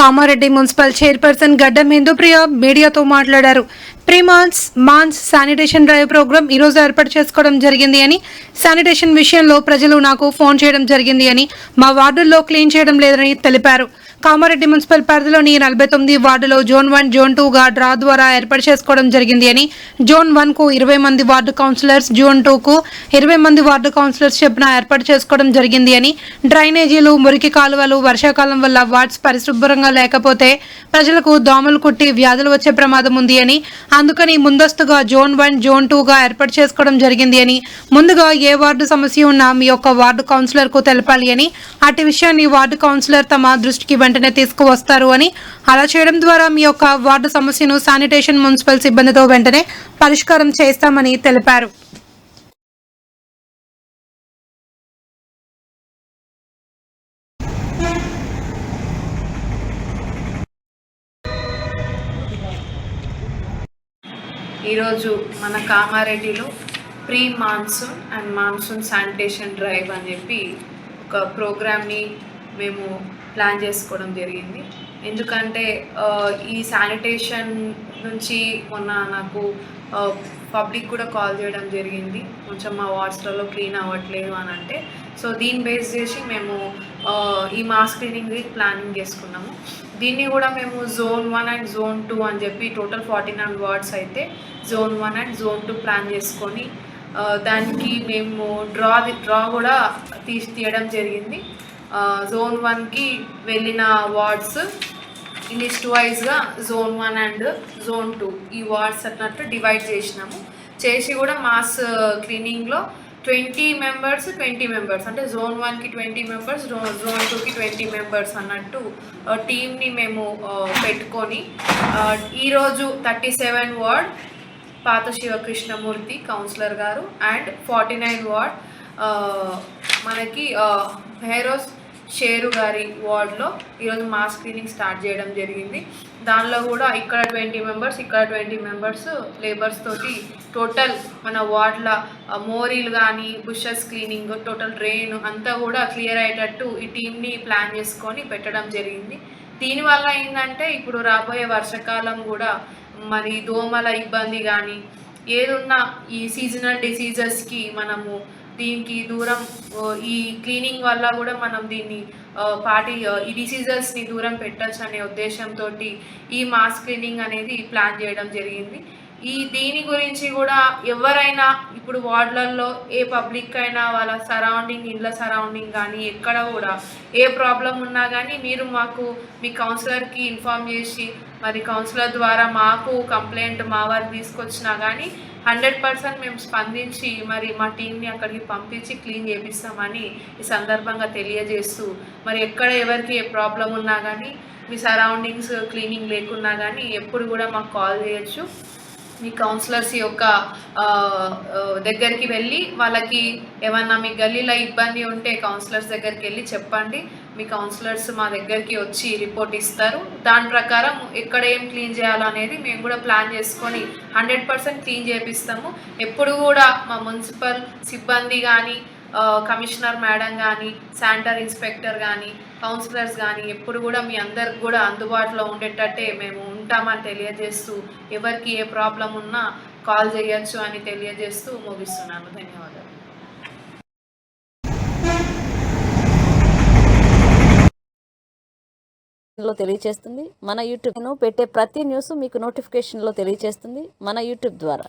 Kamareddy municipal chairperson గడ్డం హిందూప్రియ మీడియాతో మాట్లాడారు. ప్రీ మాన్స్ మాన్స్ శానిటేషన్ డ్రైవ్ ప్రోగ్రాం ఈరోజు ఏర్పాటు చేసుకోవడం జరిగింది అని శానిటేషన్ విషయంలో ప్రజలు నాకు ఫోన్ చేయడం జరిగింది అని మా వార్డుల్లో క్లీన్ చేయడం లేదని తెలిపారు. కామారెడ్డి మున్సిపల్ పరిధిలోని నలభై తొమ్మిది వార్డులో జోన్ వన్ జోన్ టూగా డ్రా ద్వారా ఏర్పాటు చేసుకోవడం జరిగింది అని జోన్ వన్కు ఇరవై మంది వార్డు కౌన్సిలర్స్ జోన్ టూ కు ఇరవై మంది వార్డు కౌన్సిలర్స్ చెప్పిన ఏర్పాటు చేసుకోవడం జరిగింది అని డ్రైనేజీలు మురికి కాలువలు వర్షాకాలం వల్ల వార్డ్స్ పరిశుభ్రంగా లేకపోతే ప్రజలకు దోమలు కుట్టి వ్యాధులు వచ్చే ప్రమాదం ఉంది అని అందుకని ముందస్తుగా జోన్ వన్ జోన్ టూగా ఏర్పాటు చేసుకోవడం జరిగింది అని ముందుగా ఏ వార్డు సమస్య ఉన్నా మీ యొక్క వార్డు కౌన్సిలర్కు తెలపాలి అని అటు విషయాన్ని వార్డు కౌన్సిలర్ తమ దృష్టికి వెంటనే తీసుకువస్తారు అని అలా చేయడం ద్వారా మీ యొక్క వార్డు సమస్యను శానిటేషన్ మున్సిపల్ సిబ్బందితో వెంటనే పరిష్కారం చేస్తామని తెలిపారు. ఈరోజు మన కామారెడ్డిలో pre monsoon and monsoon sanitation drive అని చెప్పి ఒక ప్రోగ్రామ్ని మేము ప్లాన్ చేసుకోవడం జరిగింది. ఎందుకంటే ఈ శానిటేషన్ నుంచి మొన్న నాకు పబ్లిక్ కూడా కాల్ చేయడం జరిగింది. కొంచెం మా వార్డ్స్లలో క్లీన్ అవ్వట్లేదు అని అంటే సో దీన్ని బేస్ చేసి మేము ఈ మాస్ క్లీనింగ్ ప్లానింగ్ చేసుకున్నాము. దీన్ని కూడా మేము zone one and zone two అని చెప్పి టోటల్ ఫార్టీ నైన్ వార్డ్స్ అయితే zone one and zone two plan చేసుకొని దానికి మేము డ్రా డ్రా కూడా తీసి తీయడం జరిగింది. జోన్ వన్కి వెళ్ళిన వార్డ్స్ లిస్ట్ వైజ్గా zone one and zone two ఈ వార్డ్స్ అన్నట్టు డివైడ్ చేసినాము. చేసి కూడా మాస్ క్లీనింగ్లో ట్వంటీ మెంబర్స్ ట్వంటీ మెంబర్స్ అంటే జోన్ వన్కి ట్వంటీ మెంబర్స్ జోన్ టూకి ట్వంటీ మెంబర్స్ అన్నట్టు టీమ్ని మేము పెట్టుకొని ఈరోజు థర్టీ సెవెన్ వార్డ్ పాత శివకృష్ణమూర్తి కౌన్సిలర్ గారు అండ్ ఫార్టీ నైన్ వార్డ్ మనకి ఆ, షేరు గారి వార్డ్లో ఈరోజు మాస్ క్లీనింగ్ స్టార్ట్ చేయడం జరిగింది. దానిలో కూడా ఇక్కడ ట్వంటీ మెంబర్స్ ఇక్కడ ట్వంటీ మెంబర్స్ లేబర్స్ తోటి టోటల్ మన వార్డ్ల మోరీలు కానీ బుషెస్ క్లీనింగ్ టోటల్ డ్రైన్ అంతా కూడా క్లియర్ అయ్యేటట్టు ఈ టీంని ప్లాన్ చేసుకొని పెట్టడం జరిగింది. దీనివల్ల ఏంటంటే ఇప్పుడు రాబోయే వర్షాకాలం కూడా మరి దోమల ఇబ్బంది కానీ ఏదున్నా ఈ సీజనల్ డిసీజెస్కి మనము దీనికి దూరం ఈ క్లీనింగ్ వల్ల కూడా మనం దీన్ని పాటి ఈ డిసీజెస్ని దూరం పెట్టచ్చు అనే ఉద్దేశంతో ఈ మాస్ క్లీనింగ్ అనేది ప్లాన్ చేయడం జరిగింది. ఈ దీని గురించి కూడా ఎవరైనా ఇప్పుడు వార్డులలో ఏ పబ్లిక్ అయినా వాళ్ళ సరౌండింగ్ ఇండ్ల సరౌండింగ్ కానీ ఎక్కడ కూడా ఏ ప్రాబ్లం ఉన్నా కానీ మీరు మాకు మీ కౌన్సిలర్కి ఇన్ఫామ్ చేసి మరి కౌన్సిలర్ ద్వారా మాకు కంప్లైంట్ మా వారు తీసుకొచ్చినా కానీ హండ్రెడ్ పర్సెంట్ మేము స్పందించి మరి మా టీంని అక్కడికి పంపించి క్లీన్ చేపిస్తామని ఈ సందర్భంగా తెలియజేస్తూ మరి ఎక్కడ ఎవరికి ఏ ప్రాబ్లం ఉన్నా కానీ మీ సరౌండింగ్స్ క్లీనింగ్ లేకున్నా కానీ ఎప్పుడు కూడా మాకు కాల్ చేయొచ్చు. మీ కౌన్సిలర్స్ యొక్క దగ్గరికి వెళ్ళి వాళ్ళకి ఏమన్నా మీ గల్లీలో ఇబ్బంది ఉంటే కౌన్సిలర్స్ దగ్గరికి వెళ్ళి చెప్పండి. మీ కౌన్సిలర్స్ మా దగ్గరికి వచ్చి రిపోర్ట్ ఇస్తారు. దాని ప్రకారం ఎక్కడ ఏం క్లీన్ చేయాలనేది మేము కూడా ప్లాన్ చేసుకొని హండ్రెడ్ పర్సెంట్ క్లీన్ చేపిస్తాము. ఎప్పుడు కూడా మా మున్సిపల్ సిబ్బంది కానీ కమిషనర్ మేడం కానీ శానిటర్ ఇన్స్పెక్టర్ కానీ కౌన్సిలర్స్ కానీ ఎప్పుడు కూడా మీ అందరికి కూడా అందుబాటులో ఉండేటట్టే మేము ఉంటామని తెలియజేస్తూ ఎవరికి ఏ ప్రాబ్లం ఉన్నా కాల్ చేయొచ్చు అని తెలియజేస్తూ ముగిస్తున్నాను. ధన్యవాదాలు. లో తెలియచేస్తుంది. మన యూట్యూబ్ను పెట్టే ప్రతి న్యూస్ మీకు నోటిఫికేషన్లో తెలియచేస్తుంది. మన యూట్యూబ్ ద్వారా.